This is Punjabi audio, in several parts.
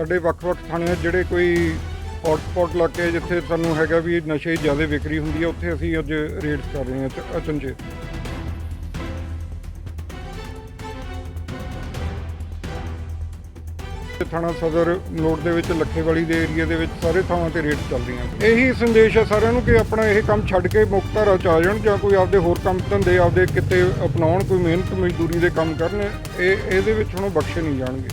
ਸਾਡੇ ਵੱਖ-ਵੱਖ ਥਾਣਿਆਂ ਜਿਹੜੇ ਕੋਈ ਹੌਟਸਪੌਟ ਇਲਾਕੇ ਜਿੱਥੇ ਸਾਨੂੰ ਹੈਗਾ ਵੀ ਨਸ਼ੇ ਜ਼ਿਆਦਾ ਵਿਕਰੀ ਹੁੰਦੀ ਹੈ ਉੱਥੇ ਅਸੀਂ ਅੱਜ ਰੇਡਸ ਕਰ ਰਹੇ ਹਾਂ ਅਚਨਚੇਤ। ਥਾਣਾ ਸਦਰ ਨੋਟ ਦੇ ਵਿੱਚ, ਲੱਖੇਵਾਲੀ ਦੇ ਏਰੀਆ ਦੇ ਵਿੱਚ ਸਾਰੇ ਥਾਵਾਂ ਤੇ ਰੇਡ ਚੱਲ ਰਹੀਆਂ ਇਹੀ ਸੰਦੇਸ਼ ਹੈ ਸਾਰਿਆਂ ਨੂੰ ਕਿ ਆਪਣਾ ਇਹ ਕੰਮ ਛੱਡ ਕੇ ਮੁੱਖ ਧਾਰਾ ਚ ਆ ਜਾਣ ਜਾਂ ਕੋਈ ਆਪਦੇ ਹੋਰ ਕੰਮ ਧੰਦੇ ਆਪਦੇ ਕਿਤੇ ਅਪਣਾਉਣ, ਕੋਈ ਮਿਹਨਤ ਮਜ਼ਦੂਰੀ ਦੇ ਕੰਮ ਕਰਨ, ਇਹ ਇਹਦੇ ਵਿੱਚ ਹੁਣ ਬਖਸ਼ੇ ਨਹੀਂ ਜਾਣਗੇ।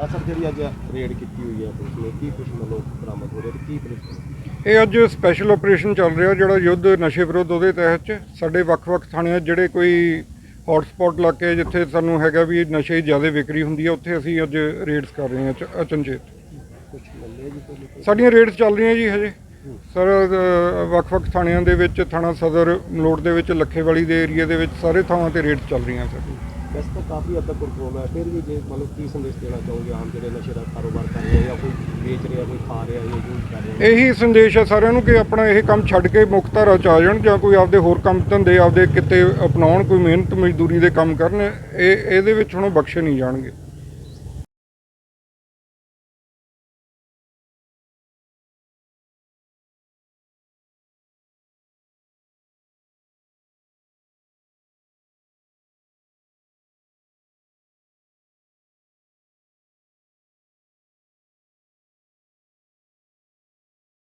ਆ ਸਰ ਜਿਹੜੀ ਅੱਜ ਰੇਡ ਕੀਤੀ ਹੋਈ ਹੈ ਪੁਲਿਸ ਨੇ ਕੀ ਕੁਝ ਮਤਲਬ ਬਰਾਮਦ ਹੋ ਰਿਹਾ ਤੇ ਕੀ ਪੁਲਿਸ ਇਹ ਅੱਜ ਸਪੈਸ਼ਲ ਆਪਰੇਸ਼ਨ ਚੱਲ ਰਿਹਾ ਜਿਹੜਾ ਯੁੱਧ ਨਸ਼ੇ ਵਿਰੁੱਧ ਉਹਦੇ ਤਹਿਤ ਸਾਡੇ ਵੱਖ-ਵੱਖ ਥਾਣਿਆਂ ਜਿਹੜੇ ਕੋਈ ਹੌਟਸਪੌਟ ਇਲਾਕੇ ਜਿੱਥੇ ਸਾਨੂੰ ਹੈਗਾ ਵੀ ਨਸ਼ੇ ਜ਼ਿਆਦਾ ਵਿਕਰੀ ਹੁੰਦੀ ਹੈ ਉੱਥੇ ਅਸੀਂ ਅੱਜ ਰੇਡਸ ਕਰ ਰਹੇ ਹਾਂ ਅਚਨਚੇਤ। ਸਾਡੀਆਂ ਰੇਡਸ ਚੱਲ ਰਹੀਆਂ ਜੀ ਹਜੇ। ਸਰ ਵੱਖ-ਵੱਖ ਥਾਣਿਆਂ ਦੇ ਵਿੱਚ ਥਾਣਾ ਸਦਰ ਮਲੋਟ ਦੇ ਵਿੱਚ ਲੱਖੇਵਾਲੀ ਦੇ ਏਰੀਆ ਦੇ ਵਿੱਚ ਸਾਰੇ ਥਾਵਾਂ ਤੇ ਰੇਡਸ ਚੱਲ ਰਹੀਆਂ ਸਰ। ਵੈਸੇ ਤਾਂ ਕਾਫੀ ਹੱਦ ਤੱਕ ਕੰਟਰੋਲ ਹੈ। ਫਿਰ ਵੀ ਜੇ ਮਤਲਬ ਕੀ ਸੰਦੇਸ਼ ਦੇਣਾ ਚਾਹੋਗੇ ਆਮ ਜਿਹੜੇ ਨਸ਼ੇ ਦਾ ਕਾਰੋਬਾਰ ਕਰ ਰਹੇ ਆ ਜਾਂ ਕੋਈ ਵੇਚ ਰਿਹਾ, ਕੋਈ ਖਾ ਰਿਹਾ ਜਾਂ ਯੂਜ਼ ਕਰ ਰਿਹਾ? ਇਹੀ ਸੰਦੇਸ਼ ਹੈ ਸਾਰਿਆਂ ਨੂੰ ਕਿ ਆਪਣਾ ਇਹ ਕੰਮ ਛੱਡ ਕੇ ਮੁੱਖ ਧਾਰਾ ਚ ਆ ਜਾਣ ਜਾਂ ਕੋਈ ਆਪਦੇ ਹੋਰ ਕੰਮ ਧੰਦੇ ਆਪਦੇ ਕਿਤੇ ਅਪਣਾਉਣ, ਕੋਈ ਮਿਹਨਤ ਮਜ਼ਦੂਰੀ ਦੇ ਕੰਮ ਕਰਨ, ਇਹ, ਇਹਦੇ ਵਿੱਚ ਹੁਣ ਬਖਸ਼ੇ ਨਹੀਂ ਜਾਣਗੇ।